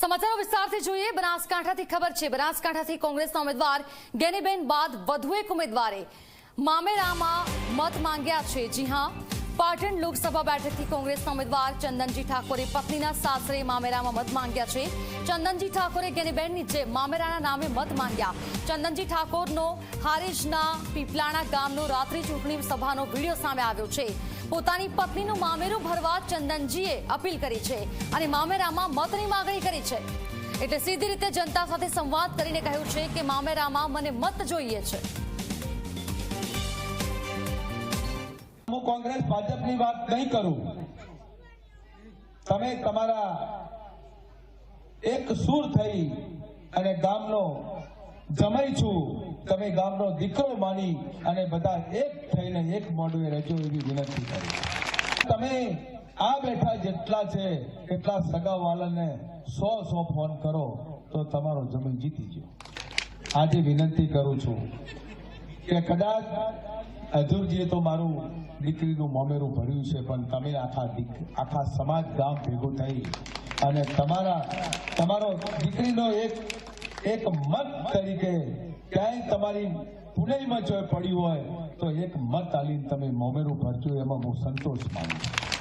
સમાચારો વિસ્તારથી જોઈએ, બનાસકાંઠાથી ખબર છે, બનાસકાંઠાથી કોંગ્રેસના ઉમેદવાર ગેનીબેન બાદ વધુ એક ઉમેદવારે. મામેરામાં મત માંગ્યા છે. જી હા. પાટણ લોકસભા બેઠકથી કોંગ્રેસના ઉમેદવાર ચંદનજી ઠાકોરે પત્નીના સાસરે મામેરામાં મત માંગ્યા છે. ચંદનજી ઠાકોરે ગેનીબેનની જે મામેરાના નામે મત માંગ્યા. ચંદનજી ઠાકોરનો હારીજના પીપલાણા ગામનો રાત્રિ ચૂંટણી સભાનો વીડિયો સામે આવ્યો છે. પોતાની પત્નીનું મામેરું ભરવા ચંદનજીએ અપીલ કરી છે અને મામેરામાં મતની માગણી કરી છે. એટલે સીધી રીતે જનતા સાથે સંવાદ કરીને કહ્યું છે કે મામેરામાં મને મત જોઈએ છે. હું કોંગ્રેસ ભાજપની વાત નહીં કરું. તમે તમારા એક સુર થઈ અને ગામનો જમાઈ છું. તમે ગામનો દીકરો માની અને બધા એક થઈને એક મોઢુએ રહેજો એવી વિનંતી કરી તમે આ બેઠા જેટલા છે, એટલા સગા સગાવાલાને સો સો ફોન કરો તો તમારો જમીન જીતી ગયો. આજે વિનંતી કરું છું કે કદાચ અધુરજીએ તો મારું દીકરીનું મોમેરું ભર્યું છે, પણ તમે આખા આખા સમાજ ગામ ભેગું થઈ અને તમારા, તમારો દીકરીનો એક એક મત તરીકે ક્યાંય તમારી પુણેમાં જો પડ્યું હોય, તો એક મત આલીને તમે મોમેરું ભરજો, એમાં હું સંતોષ માનું છું.